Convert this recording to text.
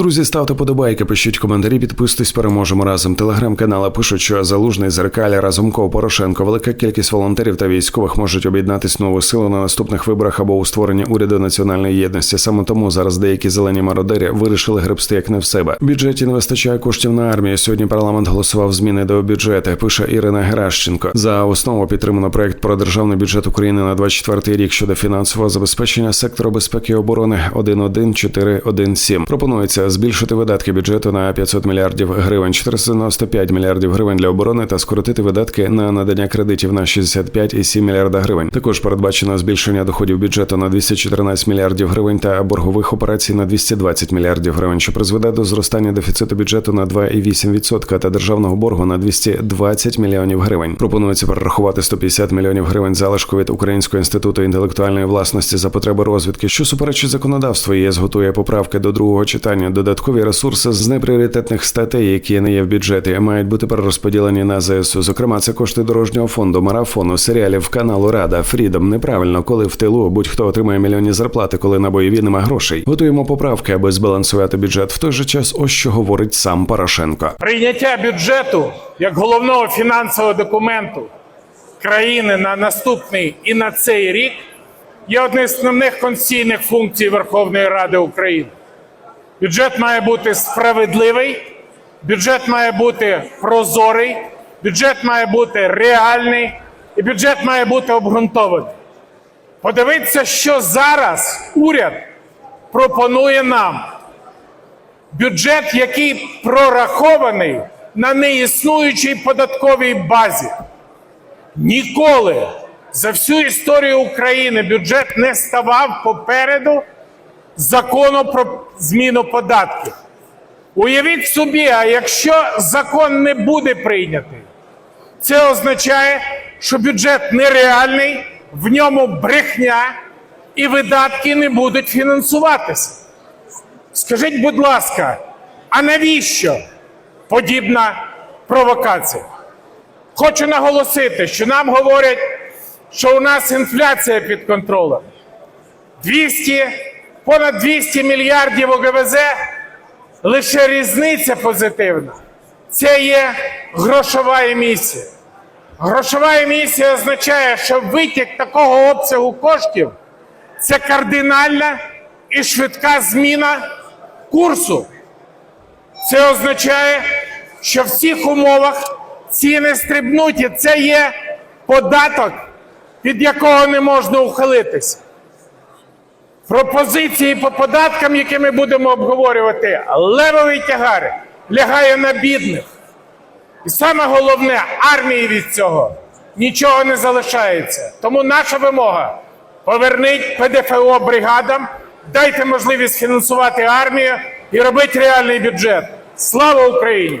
Друзі, ставте подобайки, пишіть коментарі, підписуйтесь, переможемо разом. Телеграм-канали пишуть, що Залужний, Зеркаля, Разумков, Порошенко, велика кількість волонтерів та військових можуть об'єднатись нову силу на наступних виборах або у створенні уряду національної єдності. Саме тому зараз деякі зелені мародери вирішили гребсти як не в себе. Бюджеті не вистачає коштів на армію. Сьогодні парламент голосував зміни до бюджету. Пише Ірина Геращенко. За основу підтримано проект про державний бюджет України на 24 рік щодо фінансового забезпечення сектору безпеки і оборони 11417. Пропонується збільшити видатки бюджету на 500 мільярдів гривень, 495 мільярдів гривень для оборони та скоротити видатки на надання кредитів на 65,7 мільярда гривень. Також передбачено збільшення доходів бюджету на 214 мільярдів гривень та боргових операцій на 220 мільярдів гривень, що призведе до зростання дефіциту бюджету на 2,8% та державного боргу на 220 мільйонів гривень. Пропонується перерахувати 150 мільйонів гривень залишку від Українського інституту інтелектуальної власності за потреби розвідки, що суперечить законодавству. ЄС готує поправки до другого читання. Додаткові ресурси з непріоритетних статей, які не є в бюджеті, мають бути перерозподілені на ЗСУ. Зокрема, це кошти дорожнього фонду, марафону, серіалів каналу Рада, Фрідом. Неправильно, коли в тилу будь-хто отримує мільйонні зарплати, коли на бойові нема грошей. Готуємо поправки, аби збалансувати бюджет. В той же час, ось що говорить сам Порошенко. Прийняття бюджету як головного фінансового документу країни на наступний і на цей рік є однією з основних конституційних функцій Верховної Ради України. Бюджет має бути справедливий, бюджет має бути прозорий, бюджет має бути реальний і бюджет має бути обґрунтований. Подивіться, що зараз уряд пропонує нам бюджет, який прорахований на неіснуючій податковій базі. Ніколи за всю історію України бюджет не ставав попереду закону про зміну податків. Уявіть собі, а якщо закон не буде прийнятий, це означає, що бюджет нереальний, в ньому брехня і видатки не будуть фінансуватися. Скажіть, будь ласка, а навіщо подібна провокація? Хочу наголосити, що нам говорять, що у нас інфляція під контролем. 200, понад 200 мільярдів ОГВЗ лише різниця позитивна. Це є грошова емісія. Грошова емісія означає, що витік такого обсягу коштів це кардинальна і швидка зміна курсу. Це означає, що в цих умовах ціни стрибнуть, і це є податок, від якого не можна ухилитися. Пропозиції по податкам, які ми будемо обговорювати, левовий тягар лягає на бідних. І саме головне, армії від цього нічого не залишається. Тому наша вимога поверніть ПДФО бригадам, дайте можливість фінансувати армію і робити реальний бюджет. Слава Україні!